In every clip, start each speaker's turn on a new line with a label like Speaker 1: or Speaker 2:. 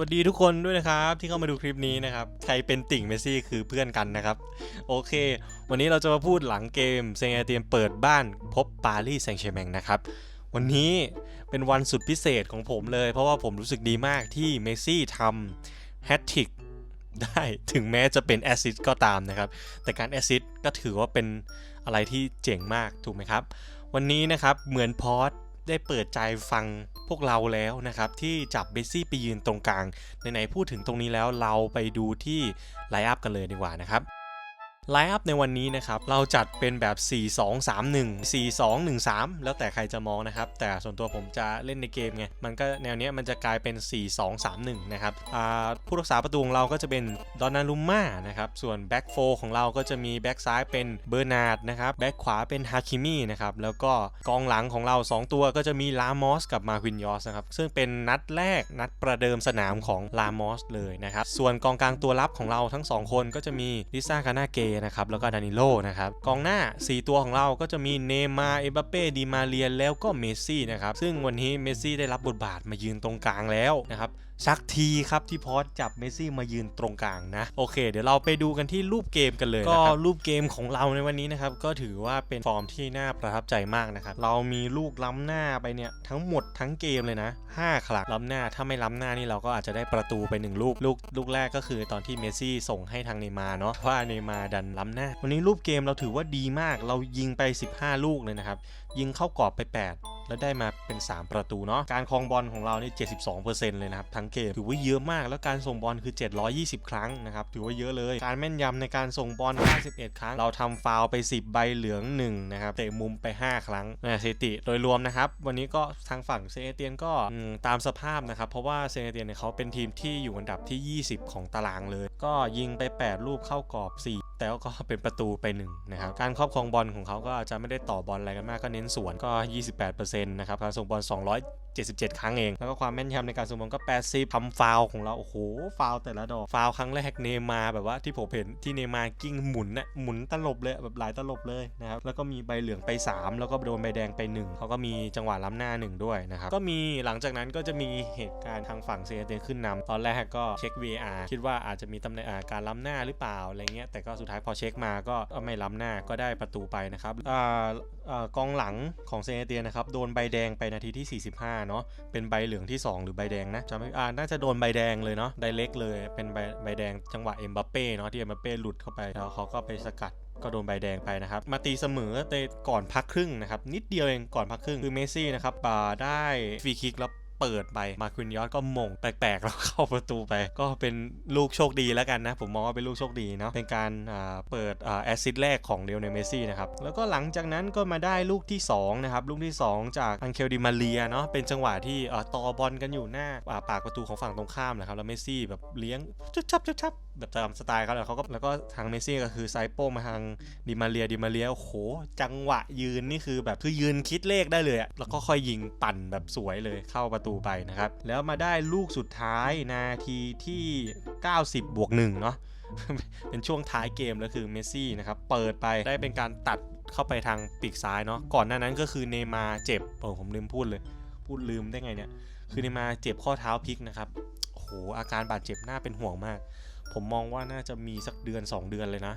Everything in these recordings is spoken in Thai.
Speaker 1: วัสดีทุกคนด้วยนะครับ ที่เข้ามาดูคลิปนี้นะครับ ใครเป็นติ่งเมซี่คือเพื่อนกันนะครับ โอเค วันนี้เราจะมาพูดหลังเกมเซงเตียนเปิดบ้านพบปารีสแซงต์แชร์แมงนะครับ วันนี้เป็นวันสุดพิเศษของผมเลย เพราะว่าผมรู้สึกดีมากที่เมซี่ทำแฮตทริกได้ถึงแม้จะเป็นแอซิสก็ตามนะครับ แต่การแอซิสก็ถือว่าเป็นอะไรที่เจ๋งมากถูกไหมครับ วันนี้นะครับเหมือนพอด ได้เปิดใจฟังพวกเราแล้วนะครับ ที่จับเบสซี่ไปยืนตรงกลางไหนๆพูดถึงตรงนี้แล้วเราไปดูที่ไลฟ์อัพกันเลยดีกว่านะครับ ไลฟ์อัพในวันนี้นะครับ เราจัดเป็นแบบ 4 2 3 1 4 2 1 3 แล้วแต่ใครจะมองนะครับ แต่ส่วนตัวผมจะเล่นในเกมไง มันก็แนวเนี้ยมันจะกลายเป็น 4 2 3 1 นะครับผู้รักษาประตูของเราก็จะเป็นดอนนารุมม่านะครับ ส่วนแบ็กโฟของเราก็จะมีแบ็กซ้ายเป็นเบอร์นาร์ดนะครับ แบ็กขวาเป็นฮาคิมี่นะครับ แล้วก็กองหลังของเรา 2 ตัวก็จะมีลามอสกับมาควินยอสนะครับ ซึ่งเป็นนัดแรกนัดประเดิมสนามของลามอสเลยนะครับ ส่วนกองกลางตัวรับของเราทั้ง 2 คนก็จะมีลิซ่าคานาเกนะครับแล้วก็ดานิโลนะครับกองหน้า 4 ตัวของเราก็จะมีเนย์มาเอบัเป้ดีมาเรียแล้วก็เมสซี่นะครับซึ่งวันนี้เมสซี่ได้รับบทบาทมายืนตรงกลางแล้วนะครับ สักทีครับที่พอสจับเมสซี่มายืนตรงกลางนะ โอเค เดี๋ยวเราไปดูกันที่รูปเกมกันเลยก็รูปเกมของเราในวันนี้นะครับ ก็ถือว่าเป็นฟอร์มที่น่าประทับใจมากนะครับ เรามีลูกล้ำหน้าไปเนี่ย ทั้งหมดทั้งเกมเลยนะ5ครั้งล้ำหน้าถ้าไม่ล้ำหน้านี่เราก็อาจจะได้ประตูไป 1 ลูกลูกลูกแรกก็คือตอนที่เมสซี่ส่งให้ทางเนย์มาร์เนาะว่าเนย์มาร์ดันล้ำหน้า วันนี้รูปเกมเราถือว่าดีมากเรายิงไป 15 ลูกเลยนะครับ ยิงเข้ากรอบไป 8 แล้วได้มาเป็น 3 ประตูเนาะการครองบอลของเราเนี่72%เลยนะครับทั้งเกมถือว่าเยอะมากแล้วการส่งบอลคือ 720 ครั้งนะครับถือว่าเยอะเลย การแม่นยำในการส่งบอล51 ครั้ง เราทำฟาวไป 10 ใบเหลือง1นะครับเตะมุมไป 5 ครั้งนะสถิติโดยรวมนะครับวันนี้ก็ทางฝั่งเซเอเตียนก็ตามสภาพนะครับเพราะว่าเซเอเตียนเนี่ยเขาเป็นทีมที่อยู่อันดับที่ 20 ของตารางเลย ก็ยิงไป8ลูกเข้ากรอบ 4 แต่ก็เป็นประตูไป1นะครับการครอบครองบอลของเขาก็อาจจะไม่ได้ต่อบอลอะไรกันมากก็เน้นสวนก็ 28%นะครับการส่งบอล 77 ครั้งเอง แล้วก็ความแม่นยำในการส่งบอลก็ 80ทำฟาวของเรา โอ้โห ฟาวแต่ละดอก ฟาวครั้งแรกเนมาร์แบบว่าที่ผมเห็นที่เนมาร์กิ้งหมุนน่ะหมุนตลบเลยแบบหลายตลบเลยนะครับ แล้วก็มีใบเหลืองไป 3 แล้วก็โดนใบแดงไป 1เขาก็มีจังหวะล้ำหน้า 1 ด้วยนะครับ ก็มีหลังจากนั้นก็จะมีเหตุการณ์ทางฝั่งเซเตนขึ้นนำตอนแรกก็เช็ค VR คิดว่าอาจจะมีตำแหน่งการล้ำหน้าหรือเปล่าอะไรเงี้ยแต่ก็สุดท้ายพอเช็คมาก็ไม่ล้ำหน้าก็ได้ประตูไปนะครับอ่าเออกองหลังของเซเนเตียนะครับโดนใบแดงไปนาทีที่ 45เนาะเป็นใบเหลืองที่ 2 หรือใบแดงนะจำไม่อ่าน่าจะโดนใบแดงเลยเนาะไดเล็กเลยเป็นใบใบแดงจังหวะเอ็มบัปเป้เนาะที่เอ็มบัปเป้หลุดเข้าไปแล้วเขาก็ไปสกัดก็โดนใบแดงไปนะครับ มาตีเสมอในก่อนพักครึ่งนะครับ นิดเดียวเองก่อนพักครึ่ง คือเมซี่นะครับอ่าได้ฟรีคิกแล้ว เปิดไปมาควินยอสก็มงแปลกๆแล้วเข้าประตูไป ก็เป็นลูกโชคดีแล้วกันนะ ผมมองว่าเป็นลูกโชคดีเนาะเป็นการอ่าเปิดอ่าแอสซิดแรกของเดวในเมซี่นะครับแล้วก็หลังจากนั้นก็มาได้ลูกที่2นะครับลูกที่ 2 จากอังเคลดิมาเรียเนาะเป็นจังหวะที่อ่าต่อบอลกันอยู่หน้าปากประตูของฝั่งตรงข้ามนะครับแล้วเมซี่แบบเลี้ยงชับชับชับชับ แบบตามสไตล์เขาแล้วเขาก็แล้วก็ทางเมซี่ก็คือไซโป้มาทางดิมาเรียดิมาเรียโอ้โห จังหวะยืนนี่คือแบบคือยืนคิดเลขได้เลยอะแล้วก็ค่อยยิงปั่นแบบสวยเลยเข้าประตูไปนะครับ แล้วมาได้ลูกสุดท้ายนาทีที่ 90 บวก1เนาะเป็นช่วงท้ายเกมแล้วคือเมสซี่นะครับ เปิดไปได้เป็นการตัดเข้าไปทางปีกซ้ายเนาะก่อนหน้านั้นก็คือเนมาเจ็บโอ้ผมลืมพูดเลย พูดลืมได้ไงเนี่ย คือเนมาเจ็บข้อเท้าพลิกนะครับโอ้โหอาการบาดเจ็บน่าเป็นห่วงมาก ผมมองว่าน่าจะมีสักเดือน 2 เดือนเลยนะ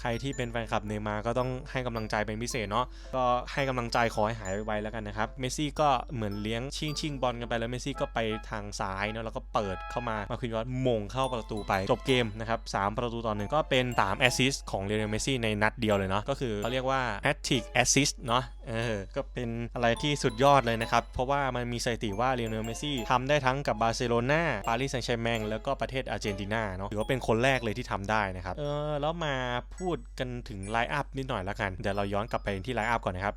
Speaker 1: ใครที่เป็นแฟนคลับเนย์มาก็ต้องให้กำลังใจเป็นพิเศษเนาะก็ให้กำลังใจขอให้หายไวๆแล้วกันนะครับเมสซี่ก็เหมือนเลี้ยงชิงชิงบอลกันไปแล้วเมสซี่ก็ไปทางซ้ายเนาะแล้วก็เปิดเข้ามามาควินยอสมงเข้าประตูไปจบเกมนะครับสามประตูต่อหนึ่งก็เป็น3แอสซิสต์ของเ i ีย l เมสซี่ในนัดเดียวเลยเนาะก็คือเขาเรียกว่าแฮตทริกแอสซิสต์เนาะเออก็เป็นอะไรที่สุดยอดเลยนะครับ เพราะว่ามันมีสถิติว่าเ i ีย l เมสซี่ทำได้ทั้งกับบาร์เซโลนาปารีสแซงต์แชร์แมงแล้วก็ประเทศอาร์เจนตินาเนาะถือว่าเป็นคนแรกเลยที่ทำได้นะครับเออแล้วมาพููดกันถึงไลน์อัพนิดหน่อยละกัน เดี๋ยวเราย้อนกลับไปที่ไลน์อัพก่อนนะครับ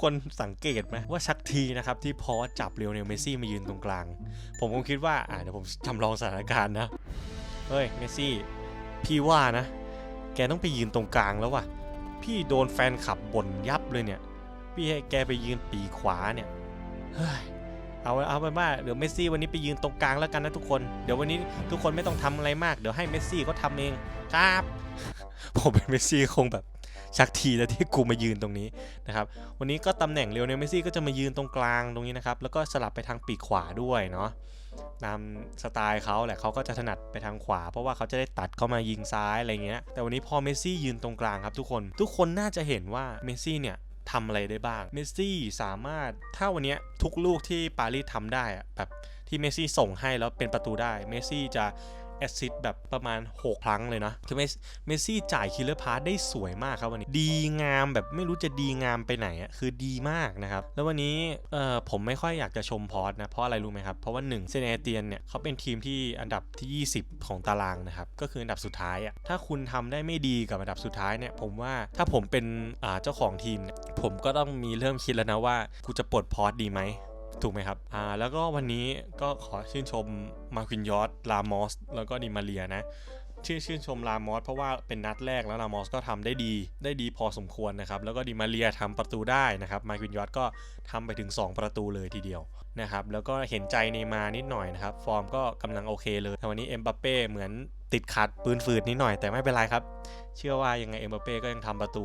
Speaker 1: คนสังเกตไหมว่าชักทีนะครับ ที่พอจับเรียวเนลเมซี่มายืนตรงกลาง ผมคงคิดว่าอ่าเดี๋ยวผมจำลองสถานการณ์นะ เฮ้ยเมซี่ พี่ว่านะ แกต้องไปยืนตรงกลางแล้วว่ะ พี่โดนแฟนขับบ่นยับเลยเนี่ย พี่ให้แกไปยืนปีขวาเนี่ย เฮ้ยเอาเอาไปนว่าเดี๋ยวเมสซี่วันนี้ไปยืนตรงกลางแล้วกันนะทุกคน เดี๋ยววันนี้ทุกคนไม่ต้องทำอะไรมาก เดี๋ยวให้เมสซี่เขาทำเองครับ ผมเป็นเมสซี่คงแบบชักทีแล้วที่กูมายืนตรงนี้นะครับ วันนี้ก็ตำแหน่งเรียวเนลเมสซี่ก็จะมายืนตรงกลางตรงนี้นะครับ แล้วก็สลับไปทางปีกขวาด้วยเนาะตามสไตล์เขาแหละเขาก็จะถนัดไปทางขวา เพราะว่าเขาจะได้ตัดเข้ามายิงซ้ายอะไรเงี้ย แต่วันนี้พอเมสซี่ยืนตรงกลางครับทุกคน ทุกคนน่าจะเห็นว่าเมสซี่เนี่ยทำอะไรได้บ้าง เมสซี่สามารถ ถ้าวันนี้ทุกลูกที่ปารีสทำได้อะแบบที่เมสซี่ส่งให้แล้วเป็นประตูได้ เมสซี่จะ แอสซิสแบบประมาณ 6 ครั้งเลยนะ คือเมสซี่จ่ายคิลเลอร์พาสได้สวยมากครับวันนี้ ดีงามแบบไม่รู้จะดีงามไปไหนอะคือดีมากนะครับ แล้ววันนี้เอ่อผมไม่ค่อยอยากจะชมพอสนะ เพราะอะไรรู้ไหมครับ เพราะว่า1เซเนเตียนเนี่ยเขาเป็นทีมที่อันดับที่ 20 ของตารางนะครับ ก็คืออันดับสุดท้ายอะถ้าคุณทำได้ไม่ดีกับอันดับสุดท้ายเนี่ยผมว่าถ้าผมเป็นอ่าเจ้าของทีมเนี่ยผมก็ต้องมีเริ่มคิดแล้วนะว่ากูจะปลดพอสดีไหม ถูกไหมครับ อ่า แล้วก็วันนี้ก็ขอชื่นชมมาคินยอสลามอส แล้วก็ดิมาเรียนะ ชื่นชื่นชมลามอสเพราะว่าเป็นนัดแรกแล้วลามอสก็ทำได้ดี ได้ดีพอสมควรนะครับ แล้วก็ดิมาเรียทำประตูได้นะครับ มาคินยอสก็ทำไปถึง 2 ประตูเลยทีเดียวนะครับ แล้วก็เห็นใจเนมานิดหน่อยนะครับ ฟอร์มก็กำลังโอเคเลย แต่วันนี้เอ็มบัปเป้เหมือนติดขัดปืนฝืดนิดหน่อยแต่ไม่เป็นไรครับ เชื่อว่ายังไงเอ็มบัปเป้ก็ยังทำประตู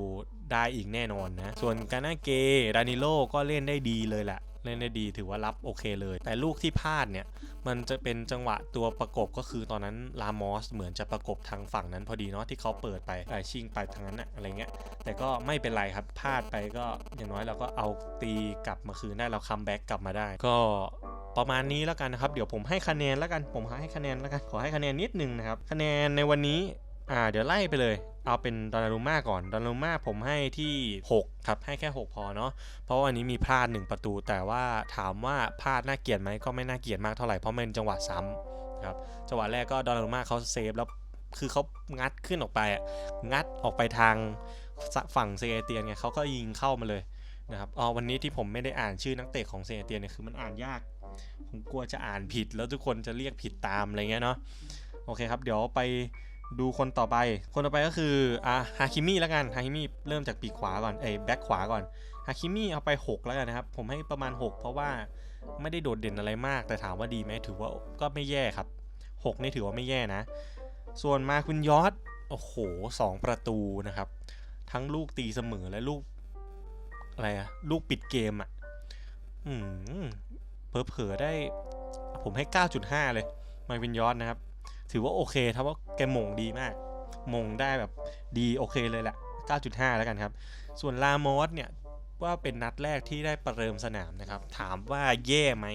Speaker 1: ได้อีกแน่นอนนะ ส่วนกานาเกดานิโลก็เล่นได้ดีเลยแหละ เล่นได้ดีถือว่ารับโอเคเลย แต่ลูกที่พลาดเนี่ย มันจะเป็นจังหวะตัวประกบก็คือตอนนั้นลามอสเหมือนจะประกบทางฝั่งนั้นพอดีเนาะที่เขาเปิดไปไชิงไปทางนั้นอะอะไรเงี้ยแต่ก็ไม่เป็นไรครับพลาดไปก็อย่างน้อยเราก็เอาตีกลับมาคืนได้เราคัมแบ็กกลับมาได้ ก็ประมาณนี้แล้วกันนะครับ เดี๋ยวผมให้คะแนนแล้วกันผมให้คะแนนแล้วกันขอให้คะแนนนิดนึงนะครับคะแนนในวันนี้อ่าเดี๋ยวไล่ไปเลย เอาเป็นดอนนารุม่าก่อน ดอนนารุม่าผมให้ที่ 6 ครับ ให้แค่ 6 พอเนาะ เพราะว่าวันนี้มีพลาด 1 ประตู แต่ว่าถามว่าพลาดน่าเกลียดไหมก็ไม่น่าเกลียดมากเท่าไหร่ เพราะมันจังหวะซ้ำครับ จังหวะแรกก็ดอนนารุม่าเขาเซฟแล้ว คือเขางัดขึ้นออกไปอะงัดออกไปทางฝั่งเซเอเตียนไงเขาก็ยิงเข้ามาเลยนะครับ อ๋อ วันนี้ที่ผมไม่ได้อ่านชื่อนักเตะของเซเอเตียนเนี่ยคือมันอ่านยาก ผมกลัวจะอ่านผิดแล้วทุกคนจะเรียกผิดตามอะไรเงี้ยเนาะ โอเคครับ เดี๋ยวไป ดูคนต่อไป คนต่อไปก็คืออะฮาคิมิแล้วกันฮาคิมิเริ่มจากปีกขวาก่อนเอ้ยแบ็คขวาก่อนฮาคิมิเอาไป 6 แล้วกันนะครับ ผมให้ประมาณ 6 เพราะว่าไม่ได้โดดเด่นอะไรมาก แต่ถามว่าดีไหมถือว่าก็ไม่แย่ครับ 6 นี่ถือว่าไม่แย่นะ ส่วนมาคุณยอดโอ้โหสองประตูนะครับ ทั้งลูกตีเสมอและลูก อะไรอะลูกปิดเกมอะอืมเผลอๆได้ ผมให้ 9.5 เลย มาวินยอดนะครับ ถือว่าโอเคถ้าว่าแกมงดีมาก มงได้แบบดีโอเคเลยแหละ 9.5 แล้วกันครับ ส่วนลามอสเนี่ยว่าเป็นนัดแรกที่ได้ประเดิมสนามนะครับ ถามว่าแย่ไหม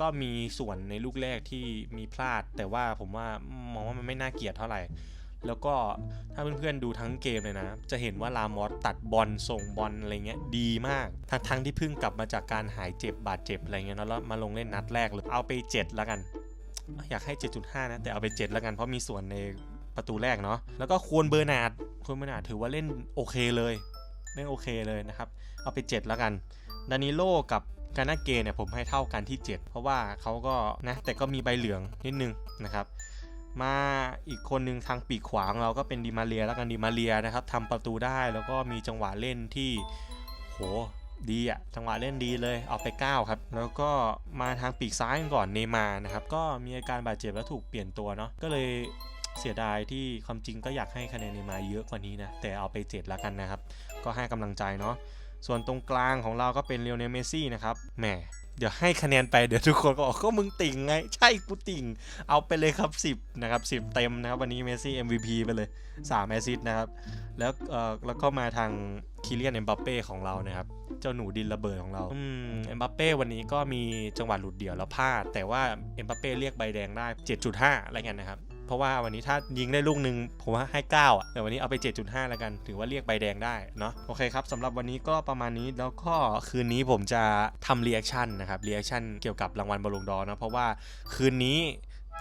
Speaker 1: ก็มีส่วนในลูกแรกที่มีพลาด แต่ว่าผมว่ามองว่ามันไม่น่าเกลียดเท่าไหร่ แล้วก็ถ้าเพื่อนๆดูทั้งเกมเลยนะ จะเห็นว่าลามอสตัดบอลส่งบอลอะไรเงี้ยดีมาก ทั้งทั้งที่เพิ่งกลับมาจากการหายเจ็บบาดเจ็บอะไรเงี้ยแล้วมาลงเล่นนัดแรกเลยเอาไป 7 แล้วกัน อยากให้ 7.5 นะ แต่เอาไป 7 แล้วกันเพราะมีส่วนในประตูแรกเนาะแล้วก็ควรเบอร์นาดควรเบอร์นาดถือว่าเล่นโอเคเลยเล่นโอเคเลยนะครับ เอาไป 7 แล้วกันดานิโลกับกานาเกเนี่ยผมให้เท่ากันที่ 7 เพราะว่าเขาก็นะแต่ก็มีใบเหลืองนิดนึงนะครับมาอีกคนหนึ่งทางปีกขวาของเราก็เป็นดิมาเรียแล้วกันดิมาเรียนะครับทำประตูได้แล้วก็มีจังหวะเล่นที่โห ดีอะจังหวะเล่นดีเลยเอาไป 9 ครับ แล้วก็มาทางปีกซ้ายก่อนเนมานะครับ ก็มีอาการบาดเจ็บแล้วถูกเปลี่ยนตัวเนาะก็เลยเสียดายที่ความจริงก็อยากให้คะแนนเนมาเยอะกว่านี้นะ แต่เอาไป 7 แล้วกันนะครับ ก็ให้กำลังใจเนาะส่วนตรงกลางของเราก็เป็นเลียวเนเมซี่นะครับแหม เดี๋ยวให้คะแนนไปเดี๋ยวทุกคนก็บอกก็มึงติ่งไง ใช่กูติ่ง เอาไปเลยครับ 10 นะครับ 10 เต็มนะครับ วันนี้เมซี่ MVP ไปเลย 3 แอซิสต์นะครับ แล้วเอ่อแล้วก็มาทางคิเลียนเอ็มบัปเป้ของเรานะครับ เจ้าหนูดินระเบิดของเราอืมเอ็มบัปเป้วันนี้ก็มีจังหวะหลุดเดี่ยวแล้วพลาด แต่ว่าเอ็มบัปเป้เรียกใบแดงได้ 7.5 อะไรเงี้ยนะครับ เพราะว่าวันนี้ถ้ายิงได้ลูกหนึ่งผมว่าให้9อะแต่วันนี้เอาไป 7.5 แล้วกัน ถือว่าเรียกใบแดงได้เนาะโอเคครับสำหรับวันนี้ก็ประมาณนี้แล้วก็คืนนี้ผมจะทำรีแอคชั่นนะครับรีแอคชั่นเกี่ยวกับรางวัลบอลลูนดอเนาะเพราะว่าคืนนี้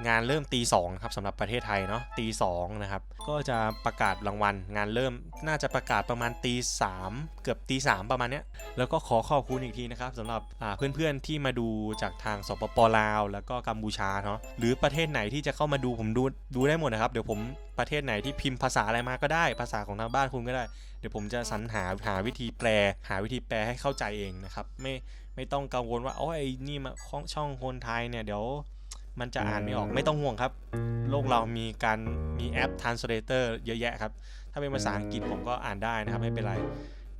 Speaker 1: งานเริ่มตีสองครับสำหรับประเทศไทยเนาะตีสองนะครับก็จะประกาศรางวัล งานเริ่มน่าจะประกาศประมาณตีสามเกือบตีสามประมาณเนี้ยแล้วก็ขอขอบคุณอีกทีนะครับสำหรับเพื่อนๆที่มาดูจากทางสปปลาว แล้วก็กัมพูชาเนาะหรือประเทศไหนที่จะเข้ามาดูผมดูดูได้หมดนะครับเดี๋ยวผมประเทศไหนที่พิมพ์ภาษาอะไรมาก็ได้ ภาษาของทางบ้านคุณก็ได้ เดี๋ยวผมจะสรรหาหาวิธีแปล หาวิธีแปลให้เข้าใจเองนะครับไม่ไม่ต้องกังวลว่าโอ้ยนี่มาช่องคนไทยเนี่ยเดี๋ยว มันจะอ่านไม่ออกไม่ต้องห่วงครับ โลกเรามีการมีแอป translator เยอะแยะครับ ถ้าเป็นภาษาอังกฤษผมก็อ่านได้นะครับ ไม่เป็นไร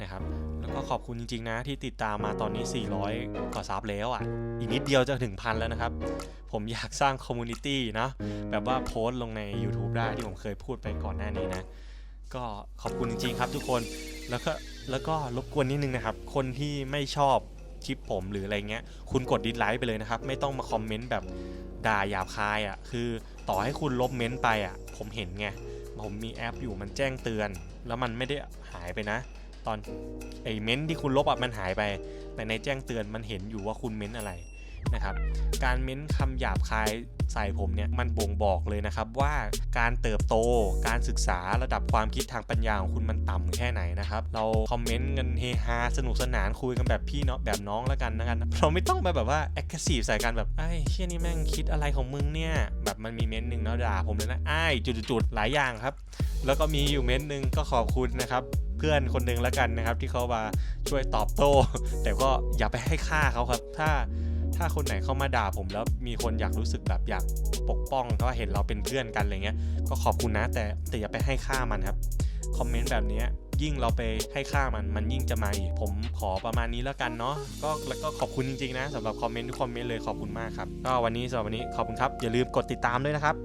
Speaker 1: นะครับ แล้วก็ขอบคุณจริง ๆ นะที่ติดตามมาตอนนี้ 400 กว่าซับแล้วอะ อีกนิดเดียวจะถึงพันแล้วนะครับ ผมอยากสร้างคอมมูนิตี้นะแบบว่าโพสต์ลงใน YouTube ได้ที่ผมเคยพูดไปก่อนหน้านี้นะ ก็ขอบคุณจริง ๆ ครับทุกคนแล้วก็แล้วก็รบกวนนิดนึงนะครับ คนที่ไม่ชอบคลิปผมหรืออะไรเงี้ย คุณกดดิสไลค์ไปเลยนะครับ ไม่ต้องมาคอมเมนต์แบบ ด่าหยาบคายอะคือต่อให้คุณลบเม้นต์ไปอะ ผมเห็นไงผมมีแอปอยู่มันแจ้งเตือน แล้วมันไม่ได้หายไปนะ ตอนไอเม้นต์ที่คุณลบอะมันหายไป แต่ในแจ้งเตือนมันเห็นอยู่ว่าคุณเม้นต์อะไร นะครับ การเม้นคำหยาบคายใส่ผมเนี่ยมันบ่งบอกเลยนะครับว่าการเติบโตการศึกษาระดับความคิดทางปัญญาของคุณมันต่ำแค่ไหนนะครับ เราคอมเมนต์กันเฮฮาสนุกสนานคุยกันแบบพี่เนาะแบบน้องแล้วกันนะครับเราไม่ต้องไปแบบว่าแอคทีฟใส่กันแบบไอ้เชี่ยนี่แม่งคิดอะไรของมึงเนี่ยแบบมันมีเม้นต์หนึ่งเนาะด่าผมเลยนะไอ้จุดๆๆหลายอย่างครับ แล้วก็มีอยู่เม้นต์หนึ่งก็ขอบคุณนะครับเพื่อนคนหนึ่งแล้วกันนะครับที่เขามาช่วยตอบโต้ แต่ก็อย่าไปให้ค่าเขาครับ ถ้า ถ้าคนไหนเข้ามาด่าผมแล้วมีคนอยากรู้สึกแบบอยากปกป้องเพราะเห็นเราเป็นเพื่อนกันอะไรเงี้ย ก็ขอบคุณนะแต่แต่อย่าไปให้ค่ามันครับคอมเมนต์แบบนี้ยยิ่งเราไปให้ค่ามันมันยิ่งจะมาอีกผมขอประมาณนี้แล้วกันเนาะก็แล้วก็ขอบคุณจริงๆนะสำหรับคอมเมนต์ทุกคอมเมนต์เลยขอบคุณมากครับก็วันนี้สำหรับวันนี้ขอบคุณครับอย่าลืมกดติดตามด้วยนะครับ